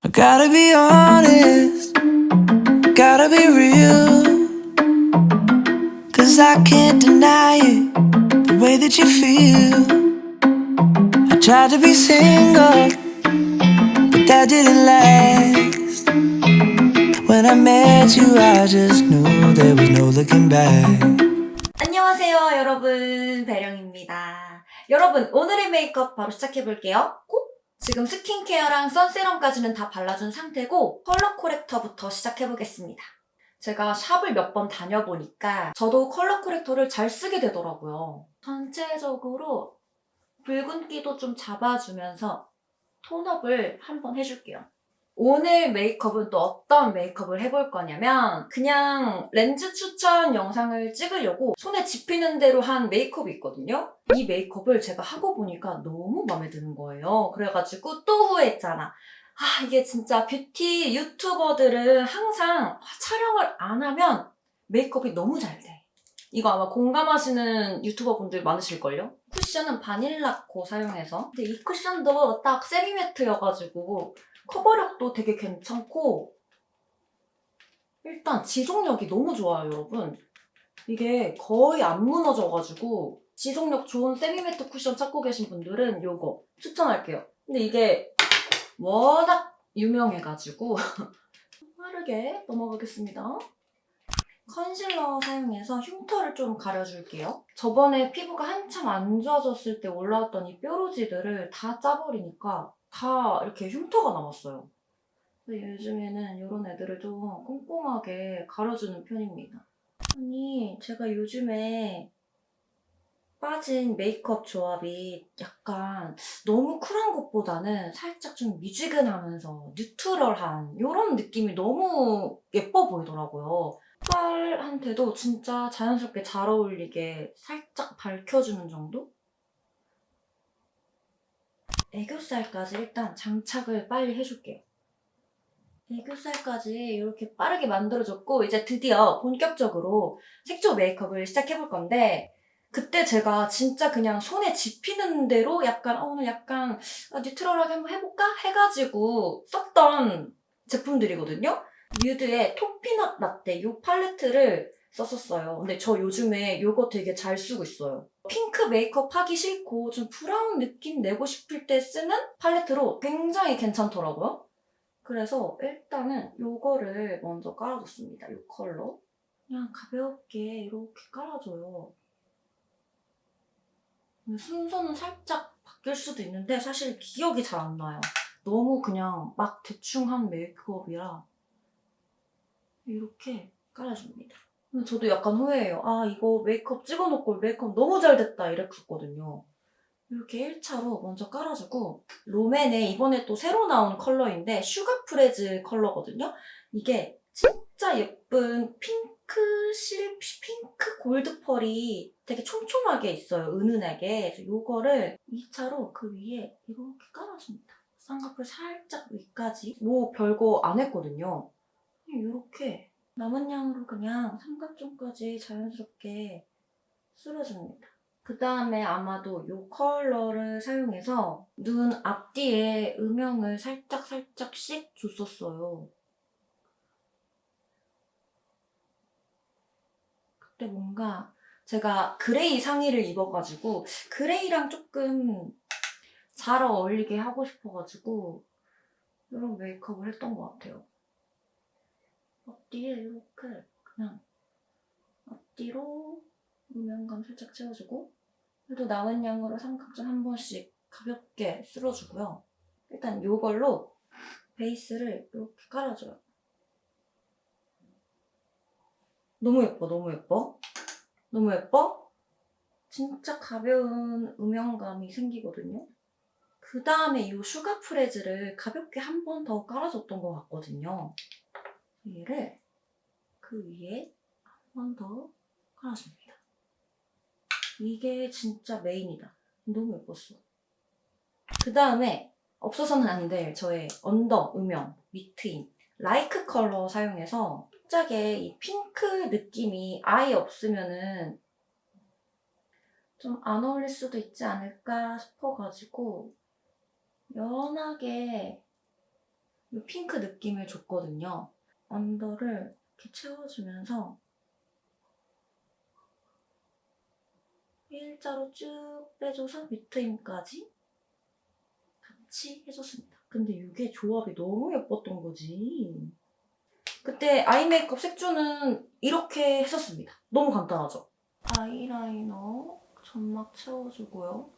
I gotta be honest, gotta be real. Cause I can't deny it, the way that you feel. I tried to be single, but that didn't last. When I met you, I just knew there was no looking back. 안녕하세요, 여러분. 배령입니다. 여러분, 오늘의 메이크업 바로 시작해볼게요. 꼭! 지금 스킨케어랑 선세럼까지는 다 발라준 상태고, 컬러 코렉터부터 시작해보겠습니다. 제가 샵을 몇 번 다녀보니까, 저도 컬러 코렉터를 잘 쓰게 되더라고요. 전체적으로 붉은기도 좀 잡아주면서 톤업을 한번 해줄게요. 오늘 메이크업은 또 어떤 메이크업을 해볼 거냐면 그냥 렌즈 추천 영상을 찍으려고 손에 집히는 대로 한 메이크업이 있거든요. 이 메이크업을 제가 하고 보니까 너무 마음에 드는 거예요. 그래가지고 또 후회했잖아. 아 이게 진짜 뷰티 유튜버들은 항상 촬영을 안 하면 메이크업이 너무 잘 돼. 이거 아마 공감하시는 유튜버 분들 많으실걸요? 쿠션은 바닐라코 사용해서 근데 이 쿠션도 딱 세미매트여가지고 커버력도 되게 괜찮고 일단 지속력이 너무 좋아요 여러분. 이게 거의 안 무너져가지고 지속력 좋은 세미매트 쿠션 찾고 계신 분들은 이거 추천할게요. 근데 이게 워낙 유명해가지고 빠르게 넘어가겠습니다. 컨실러 사용해서 흉터를 좀 가려줄게요. 저번에 피부가 한참 안 좋아졌을 때 올라왔던 이 뾰루지들을 다 짜버리니까 다 이렇게 흉터가 남았어요. 근데 요즘에는 이런 애들을 좀 꼼꼼하게 가려주는 편입니다. 아니, 제가 요즘에 빠진 메이크업 조합이 약간 너무 쿨한 것보다는 살짝 좀 미지근하면서 뉴트럴한 이런 느낌이 너무 예뻐 보이더라고요. 빨한테도 진짜 자연스럽게 잘 어울리게 살짝 밝혀주는 정도? 애교살까지 일단 장착을 빨리 해줄게요. 애교살까지 이렇게 빠르게 만들어줬고 이제 드디어 본격적으로 색조 메이크업을 시작해볼 건데 그때 제가 진짜 그냥 손에 집히는 대로 약간 어, 오늘 약간 아, 뉴트럴하게 한번 해볼까? 해가지고 썼던 제품들이거든요. 뮤드의 토피넛 라떼 이 팔레트를 썼었어요. 근데 저 요즘에 이거 되게 잘 쓰고 있어요. 핑크 메이크업 하기 싫고 좀 브라운 느낌 내고 싶을 때 쓰는 팔레트로 굉장히 괜찮더라고요. 그래서 일단은 이거를 먼저 깔아줬습니다. 이 컬러. 그냥 가볍게 이렇게 깔아줘요. 순서는 살짝 바뀔 수도 있는데 사실 기억이 잘 안 나요. 너무 그냥 막 대충 한 메이크업이라 이렇게 깔아줍니다. 근데 저도 약간 후회해요. 아, 이거 메이크업 찍어놓고 메이크업 너무 잘 됐다 이랬었거든요. 이렇게 1차로 먼저 깔아주고 롬앤의 이번에 또 새로 나온 컬러인데 슈가 프레즈 컬러거든요. 이게 진짜 예쁜 핑크 실 핑크 골드 펄이 되게 촘촘하게 있어요. 은은하게. 그래서 이거를 2차로 그 위에 이렇게 깔아줍니다. 쌍꺼풀 살짝 위까지. 뭐 별거 안 했거든요. 이렇게 남은 양으로 그냥 삼각존까지 자연스럽게 쓸어줍니다. 그 다음에 아마도 이 컬러를 사용해서 눈 앞뒤에 음영을 살짝살짝씩 줬었어요. 그때 뭔가 제가 그레이 상의를 입어가지고 그레이랑 조금 잘 어울리게 하고 싶어가지고 이런 메이크업을 했던 것 같아요. 앞뒤에 이렇게 그냥 앞뒤로 음영감 살짝 채워주고 그래도 남은 양으로 삼각존 한 번씩 가볍게 쓸어주고요. 일단 이걸로 베이스를 이렇게 깔아줘요. 너무 예뻐, 너무 예뻐. 너무 예뻐? 진짜 가벼운 음영감이 생기거든요. 그 다음에 이 슈가 프레즈를 가볍게 한 번 더 깔아줬던 것 같거든요. 얘를 그 위에 한 번 더 깔아줍니다. 이게 진짜 메인이다. 너무 예뻤어. 그 다음에 없어서는 안 될 저의 언더 음영 미트인 라이크 컬러 사용해서 살짝의 이 핑크 느낌이 아예 없으면은 좀 안 어울릴 수도 있지 않을까 싶어가지고 연하게 이 핑크 느낌을 줬거든요. 언더를 이렇게 채워주면서 일자로 쭉 빼줘서 밑트임까지 같이 해줬습니다. 근데 이게 조합이 너무 예뻤던 거지. 그때 아이 메이크업 색조는 이렇게 했었습니다. 너무 간단하죠? 아이라이너 점막 채워주고요.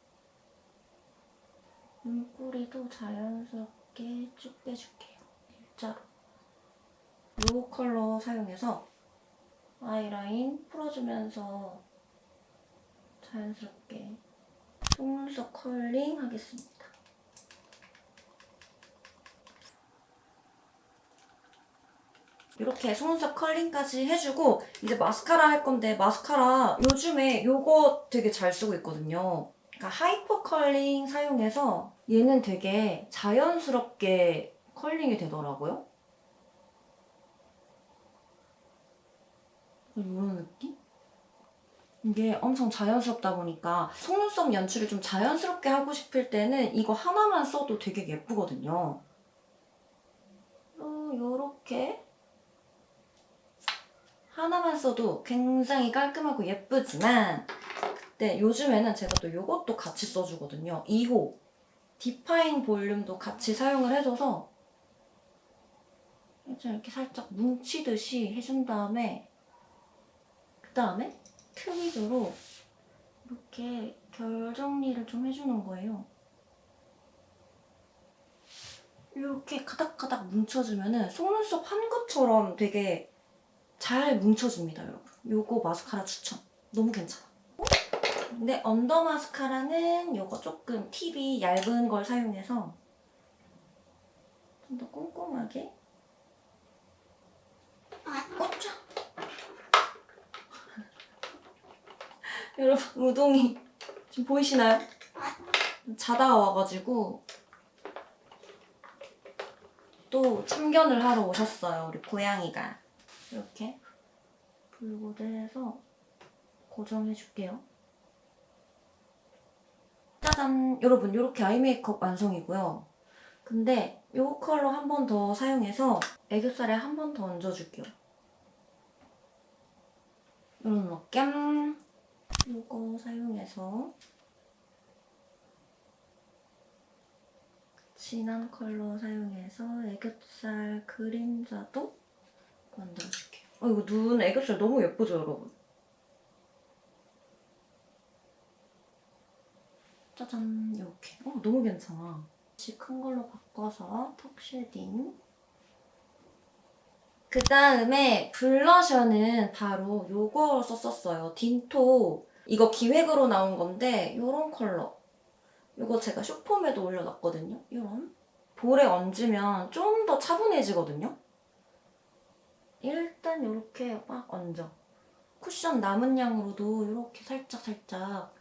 눈꼬리도 자연스럽게 쭉 빼줄게요. 일자로. 이 컬러 사용해서 아이라인 풀어주면서 자연스럽게 속눈썹 컬링 하겠습니다. 이렇게 속눈썹 컬링까지 해주고 이제 마스카라 할 건데 마스카라 요즘에 요거 되게 잘 쓰고 있거든요. 그러니까 하이퍼 컬링 사용해서 얘는 되게 자연스럽게 컬링이 되더라고요. 이런 느낌? 이게 엄청 자연스럽다 보니까 속눈썹 연출을 좀 자연스럽게 하고 싶을 때는 이거 하나만 써도 되게 예쁘거든요. 어, 요렇게 하나만 써도 굉장히 깔끔하고 예쁘지만 그때 요즘에는 제가 또 요것도 같이 써주거든요. 2호 디파인 볼륨도 같이 사용을 해줘서 좀 이렇게 살짝 뭉치듯이 해준 다음에 그 다음에 트 위주로 이렇게 결 정리를 좀 해주는 거예요. 이렇게 가닥가닥 뭉쳐주면은 속눈썹 한 것처럼 되게 잘 뭉쳐집니다, 여러분. 요거 마스카라 추천. 너무 괜찮아. 근데 언더 마스카라는 요거 조금 팁이 얇은 걸 사용해서 좀 더 꼼꼼하게 어짜 여러분 우동이 지금 보이시나요? 자다가 와가지고 또 참견을 하러 오셨어요 우리 고양이가. 이렇게 불고대해서 고정해 줄게요. 짜잔 여러분 이렇게 아이 메이크업 완성이고요. 근데 이 컬러 한 번 더 사용해서 애교살에 한 번 더 얹어줄게요. 이런 느낌 이거 사용해서 진한 컬러 사용해서 애교살 그림자도 만들어줄게요. 어, 이거 눈 애교살 너무 예쁘죠, 여러분? 짜잔, 이렇게. 어, 너무 괜찮아. 다시 큰 걸로 바꿔서 턱 쉐딩. 그 다음에 블러셔는 바로 요거 썼었어요. 딘토. 이거 기획으로 나온 건데 요런 컬러. 요거 제가 쇼폼에도 올려놨거든요. 요런. 볼에 얹으면 좀 더 차분해지거든요. 일단 요렇게 막 얹어. 쿠션 남은 양으로도 요렇게 살짝 살짝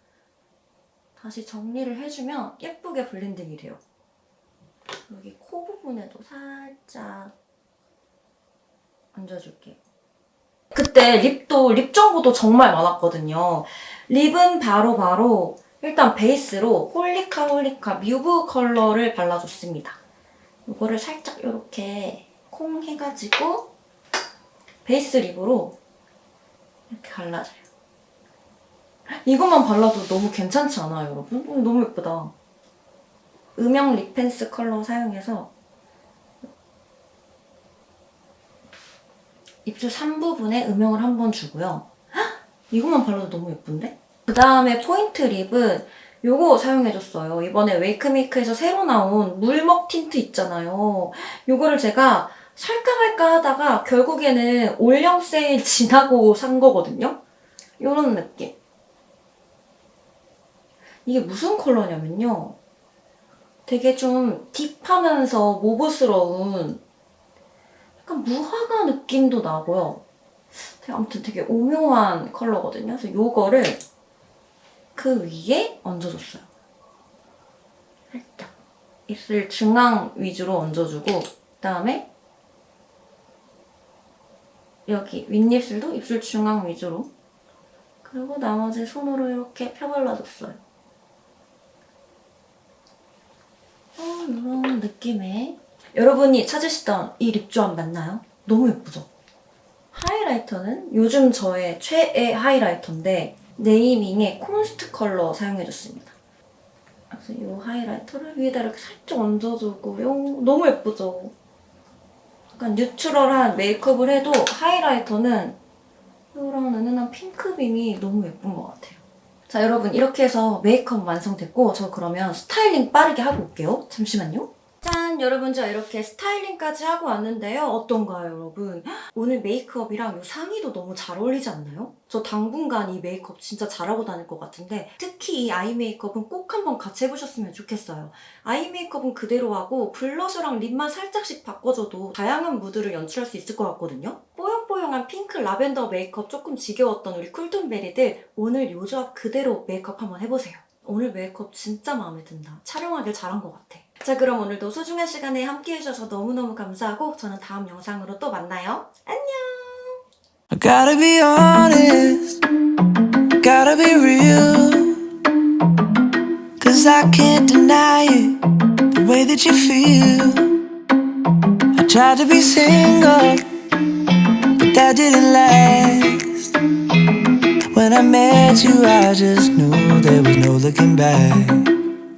다시 정리를 해주면 예쁘게 블렌딩이 돼요. 여기 코 부분에도 살짝 얹어줄게요. 그때 립도 립 정보도 정말 많았거든요. 립은 바로 바로 일단 베이스로 홀리카 홀리카 뮤브 컬러를 발라줬습니다. 이거를 살짝 이렇게 콩 해가지고 베이스 립으로 이렇게 갈라줘요. 이것만 발라도 너무 괜찮지 않아요, 여러분? 어, 너무 예쁘다. 음영 립펜스 컬러 사용해서 입술 3부분에 음영을 한 번 주고요. 헉! 이것만 발라도 너무 예쁜데? 그 다음에 포인트 립은 요거 사용해줬어요. 이번에 웨이크메이크에서 새로 나온 물먹 틴트 있잖아요. 요거를 제가 살까 말까 하다가 결국에는 올영 세일 지나고 산 거거든요. 요런 느낌. 이게 무슨 컬러냐면요. 되게 좀 딥하면서 모브스러운 약간 무화과 느낌도 나고요. 되게 아무튼 되게 오묘한 컬러거든요. 그래서 요거를 그 위에 얹어줬어요. 살짝. 입술 중앙 위주로 얹어주고 그다음에 여기 윗입술도 입술 중앙 위주로 그리고 나머지 손으로 이렇게 펴발라줬어요. 어, 이런 느낌의 여러분이 찾으시던 이 립조합 맞나요? 너무 예쁘죠? 하이라이터는 요즘 저의 최애 하이라이터인데 네이밍의 콘스트 컬러 사용해줬습니다. 그래서 이 하이라이터를 위에다 이렇게 살짝 얹어주고요. 너무 예쁘죠? 약간 뉴트럴한 메이크업을 해도 하이라이터는 이런 은은한 핑크빔이 너무 예쁜 것 같아요. 자 여러분 이렇게 해서 메이크업 완성됐고 저 그러면 스타일링 빠르게 하고 올게요. 잠시만요. 짠 여러분 저 이렇게 스타일링까지 하고 왔는데요. 어떤가요 여러분? 오늘 메이크업이랑 이 상의도 너무 잘 어울리지 않나요? 저 당분간 이 메이크업 진짜 잘하고 다닐 것 같은데 특히 이 아이 메이크업은 꼭 한번 같이 해보셨으면 좋겠어요. 아이 메이크업은 그대로 하고 블러셔랑 립만 살짝씩 바꿔줘도 다양한 무드를 연출할 수 있을 것 같거든요. 뽀용뽀용한 핑크 라벤더 메이크업 조금 지겨웠던 우리 쿨톤베리들 오늘 요 조합 그대로 메이크업 한번 해보세요. 오늘 메이크업 진짜 마음에 든다. 촬영하길 잘한 것 같아. 자 그럼 오늘도 소중한 시간에 함께 해주셔서 너무너무 감사하고 저는 다음 영상으로 또 만나요. 안녕!